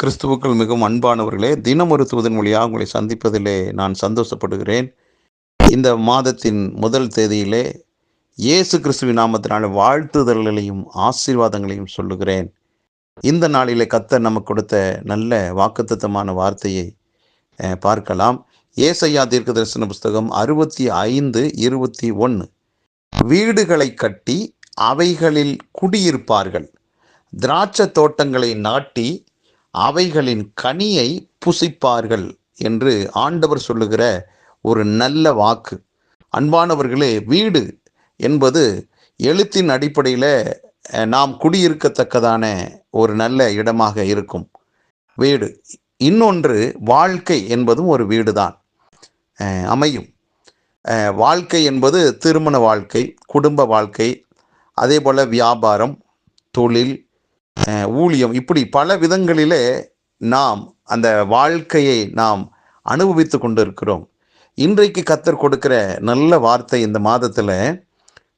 கிறிஸ்துவுக்குள் மிகவும் அன்பானவர்களே தினம் ஒரு தூதன் மொழியாக உங்களை சந்திப்பதிலே நான் சந்தோஷப்படுகிறேன். இந்த மாதத்தின் முதல் தேதியிலே இயேசு கிறிஸ்துவின் நாமத்தினால வாழ்த்துதல்களையும் ஆசீர்வாதங்களையும் சொல்லுகிறேன். இந்த நாளிலே கத்தர் நமக்கு கொடுத்த நல்ல வாக்குத்தத்தமான வார்த்தையை பார்க்கலாம். ஏசையா தீர்க்க தரிசன புஸ்தகம் அறுபத்தி ஐந்து இருபத்தி ஒன்று வீடுகளை கட்டி அவைகளில் குடியிருப்பார்கள். திராட்சை தோட்டங்களை நாட்டி அவைகளின் கனியை புசிப்பார்கள் என்று ஆண்டவர் சொல்லுகிற ஒரு நல்ல வாக்கு. அன்பானவர்களே வீடு என்பது எழுத்தின் அடிப்படையில் நாம் குடியிருக்கத்தக்கதான ஒரு நல்ல இடமாக இருக்கும். வீடு. இன்னொன்று வாழ்க்கை என்பதும் ஒரு வீடு தான் அமையும். வாழ்க்கை என்பது திருமண வாழ்க்கை குடும்ப வாழ்க்கை அதே போல் வியாபாரம் தொழில் ஊழியம். இப்படி பல விதங்களிலே நாம் அந்த வாழ்க்கையை நாம் அனுபவித்து கொண்டிருக்கிறோம். இன்றைக்கு கத்தர் கொடுக்கிற நல்ல வார்த்தை இந்த மாதத்தில்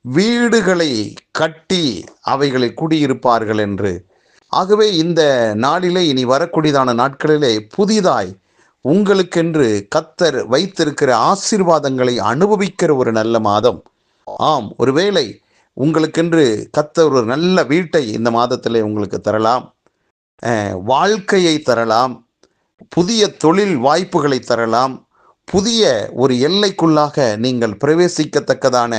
வீடுகளை கட்டி அவைகளை குடியிருப்பார்கள் என்று. ஆகவே இந்த நாளிலே இனி வரக்கூடியதான நாட்களிலே புதிதாய் உங்களுக்கென்று கத்தர் வைத்திருக்கிற ஆசீர்வாதங்களை அனுபவிக்கிற ஒரு நல்ல மாதம். ஆம் ஒருவேளை உங்களுக்கென்று கத்தர் ஒரு நல்ல வீட்டை இந்த மாதத்தில் உங்களுக்கு தரலாம். வாழ்க்கையை தரலாம். புதிய தொழில் வாய்ப்புகளை தரலாம். புதிய ஒரு எல்லைக்குள்ளாக நீங்கள் பிரவேசிக்கத்தக்கதான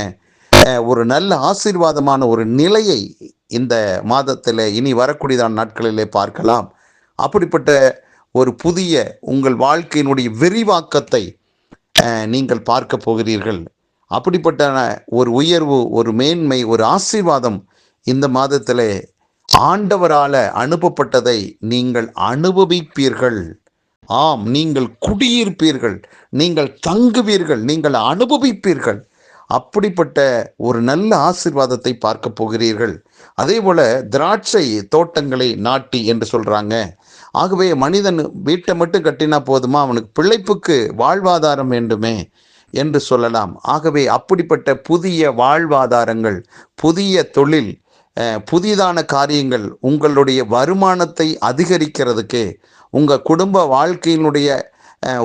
ஒரு நல்ல ஆசீர்வாதமான ஒரு நிலையை இந்த மாதத்தில் இனி வரக்கூடியதான நாட்களிலே பார்க்கலாம். அப்படிப்பட்ட ஒரு புதிய உங்கள் வாழ்க்கையினுடைய விரிவாக்கத்தை நீங்கள் பார்க்க போகிறீர்கள். அப்படிப்பட்ட ஒரு உயர்வு ஒரு மேன்மை ஒரு ஆசீர்வாதம் இந்த மாதத்தில் ஆண்டவரால் அனுப்பப்பட்டதை நீங்கள் அனுபவிப்பீர்கள். ஆம் நீங்கள் குடியிருப்பீர்கள் நீங்கள் தங்குவீர்கள் நீங்கள் அனுபவிப்பீர்கள். அப்படிப்பட்ட ஒரு நல்ல ஆசிர்வாதத்தை பார்க்க போகிறீர்கள். அதே போல திராட்சை தோட்டங்களை நாட்டி என்று சொல்றாங்க. ஆகவே மனிதன் வீட்டை மட்டும் கட்டினா போதுமா? அவனுக்கு பிழைப்புக்கு வாழ்வாதாரம் வேண்டுமே. என்று சொல்லலாம். ஆகவே அப்படிப்பட்ட புதிய வாழ்வாதாரங்கள் புதிய தொழில் புதிதான காரியங்கள் உங்களுடைய வருமானத்தை அதிகரிக்கிறதுக்கு உங்கள் குடும்ப வாழ்க்கையினுடைய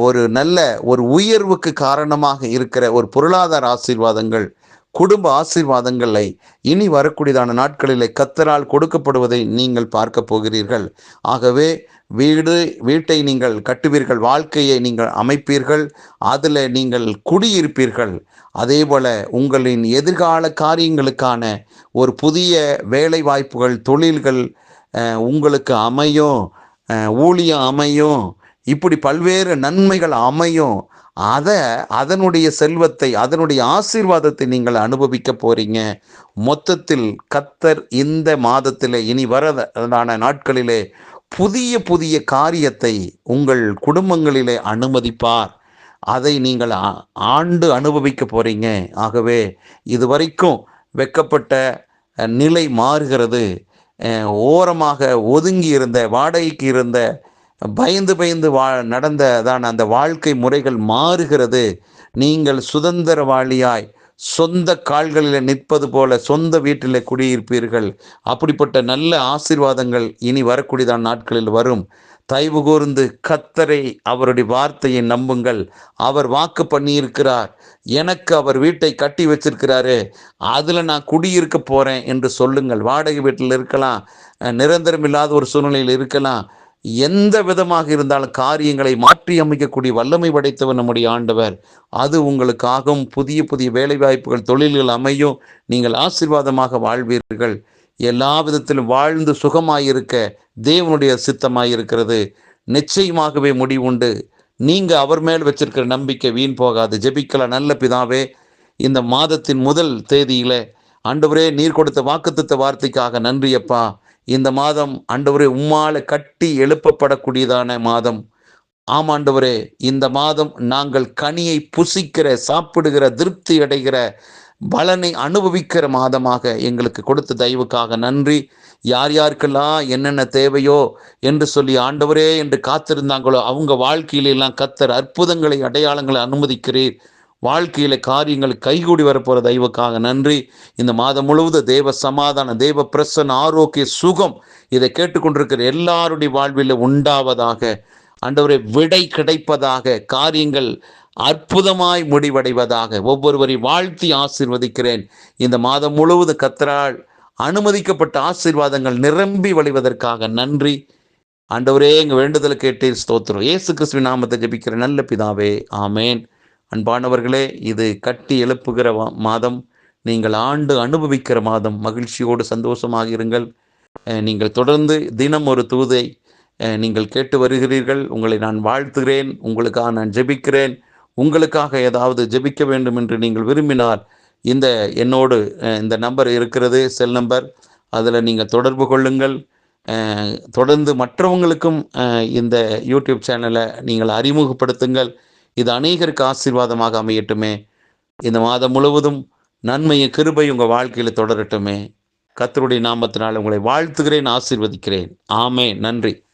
ஒரு நல்ல ஒரு உயர்வுக்கு காரணமாக இருக்கிற ஒரு பொருளாதார ஆசீர்வாதங்கள் குடும்ப ஆசீர்வாதங்களை இனி வரக்கூடியதான நாட்களிலே கத்தரால் கொடுக்கப்படுவதை நீங்கள் பார்க்க போகிறீர்கள். ஆகவே வீடு வீட்டை நீங்கள் கட்டுவீர்கள் வாழ்க்கையை நீங்கள் அமைப்பீர்கள் அதில் நீங்கள் குடியிருப்பீர்கள். அதேபோல உங்களின் எதிர்கால காரியங்களுக்கான ஒரு புதிய வேலை வாய்ப்புகள் தொழில்கள் உங்களுக்கு அமையும் ஊழியம் அமையும் இப்படி பல்வேறு நன்மைகள் அமையும். அதை அதனுடைய செல்வத்தை அதனுடைய ஆசீர்வாதத்தை நீங்கள் அனுபவிக்க போறீங்க. மொத்தத்தில் கத்தர் இந்த மாதத்தில் இனி வரதான நாட்களிலே புதிய புதிய காரியத்தை உங்கள் குடும்பங்களிலே அனுமதிப்பார். அதை நீங்கள் ஆ- ஆண்டு அனுபவிக்க போறீங்க. ஆகவே இதுவரைக்கும் வெக்கப்பட்ட நிலை மாறுகிறது. ஓரமாக ஒதுங்கி இருந்த வாடகைக்கு இருந்த பயந்து பயந்து வா நடந்ததான அந்த வாழ்க்கை முறைகள் மாறுகிறது. நீங்கள் சுதந்திரவாளியாய் சொந்த கால்களில் நிற்பது போல சொந்த வீட்டில் குடியிருப்பீர்கள். அப்படிப்பட்ட நல்ல ஆசீர்வாதங்கள் இனி வரக்கூடியதான நாட்களில் வரும். தயவு கூர்ந்து கத்தரை அவருடைய வார்த்தையை நம்புங்கள். அவர் வாக்கு பண்ணியிருக்கிறார். எனக்கு அவர் வீட்டை கட்டி வச்சிருக்கிறாரு. அதில் நான் குடியிருக்க போகிறேன் என்று சொல்லுங்கள். வாடகை வீட்டில் இருக்கலாம். நிரந்தரம் இல்லாத ஒரு சூழ்நிலையில் இருக்கலாம். எந்த விதமாக இருந்தாலும் காரியங்களை மாற்றி அமைக்கக்கூடிய வல்லமை படைத்தவர் நம்முடைய ஆண்டவர். அது உங்களுக்காகவும் புதிய புதிய வேலைவாய்ப்புகள் தொழில்கள் அமையும். நீங்கள் ஆசீர்வாதமாக வாழ்வீர்கள். எல்லா விதத்திலும் வாழ்ந்து சுகமாயிருக்க தேவனுடைய சித்தமாயிருக்கிறது. நிச்சயமாகவே முடிவுண்டு நீங்கள் அவர் மேல் வச்சிருக்கிற நம்பிக்கை வீண் போகாது. ஜெபிக்கலாம் நல்ல பிதாவே இந்த மாதத்தின் முதல் தேதியில் ஆண்டவரே நீர் கொடுத்த வாக்குத்தத்த வார்த்தைக்காக நன்றியப்பா. இந்த மாதம் ஆண்டவரே உம்மால கட்டி எழுப்பப்படக்கூடியதான மாதம். ஆம் ஆண்டவரே இந்த மாதம் நாங்கள் கனியை புசிக்கிற சாப்பிடுகிற திருப்தி அடைகிற பலனை அனுபவிக்கிற மாதமாக எங்களுக்கு கொடுத்த தயவுக்காக நன்றி. யார் யாருக்கெல்லாம் என்னென்ன தேவையோ என்று சொல்லி ஆண்டவரே என்று காத்திருந்தாங்களோ அவங்க வாழ்க்கையிலெல்லாம் கத்தர் அற்புதங்களை அடையாளங்களை அனுமதிக்கிறீர். வாழ்க்கையில் காரியங்கள் கைகூடி வரப்போகிற தெய்வக்காக நன்றி. இந்த மாதம் முழுவதும் தேவ சமாதானம் தேவ பிரசன் ஆரோக்கிய சுகம் இதை கேட்டுக்கொண்டிருக்கிற எல்லாருடைய வாழ்வில் உண்டாவதாக ஆண்டவரை விடை கிடைப்பதாக காரியங்கள் அற்புதமாய் முடிவடைவதாக ஒவ்வொருவரை வாழ்த்தி ஆசிர்வதிக்கிறேன். இந்த மாதம் முழுவதும் கத்தரால் அனுமதிக்கப்பட்ட ஆசீர்வாதங்கள் நிரம்பி வழிவதற்காக நன்றி. ஆண்டவரே எங்கள் வேண்டுதலை கேட்டு ஸ்தோத்திரம். இயேசு கிறிஸ்துவின் நாமத்தை ஜபிக்கிற நல்ல பிதாவே ஆமேன். அன்பானவர்களே இது கட்டி எழுப்புகிற மாதம். நீங்கள் ஆண்டு அனுபவிக்கிற மாதம். மகிழ்ச்சியோடு சந்தோஷமாக இருங்கள். நீங்கள் தொடர்ந்து தினம் ஒரு தூதை. நீங்கள் கேட்டு வருகிறீர்கள் உங்களை நான் வாழ்த்துகிறேன் உங்களுக்காக நான் ஜெபிக்கிறேன் உங்களுக்காக ஏதாவது ஜெபிக்க வேண்டும் என்று நீங்கள் விரும்பினால் இந்த என்னோடு இந்த நம்பர் இருக்கிறது செல் நம்பர். அதில் நீங்கள் தொடர்பு கொள்ளுங்கள். தொடர்ந்து மற்றவங்களுக்கும் இந்த யூடியூப் சேனலை நீங்கள் அறிமுகப்படுத்துங்கள். இது அநேகருக்கு ஆசீர்வாதமாக அமையட்டுமே. இந்த மாதம் முழுவதும் நன்மையும் கிருபை உங்கள் வாழ்க்கையில் தொடரட்டுமே. கத்தருடைய நாமத்தினால் உங்களை வாழ்த்துகிறேன் ஆசீர்வதிக்கிறேன். ஆமே நன்றி.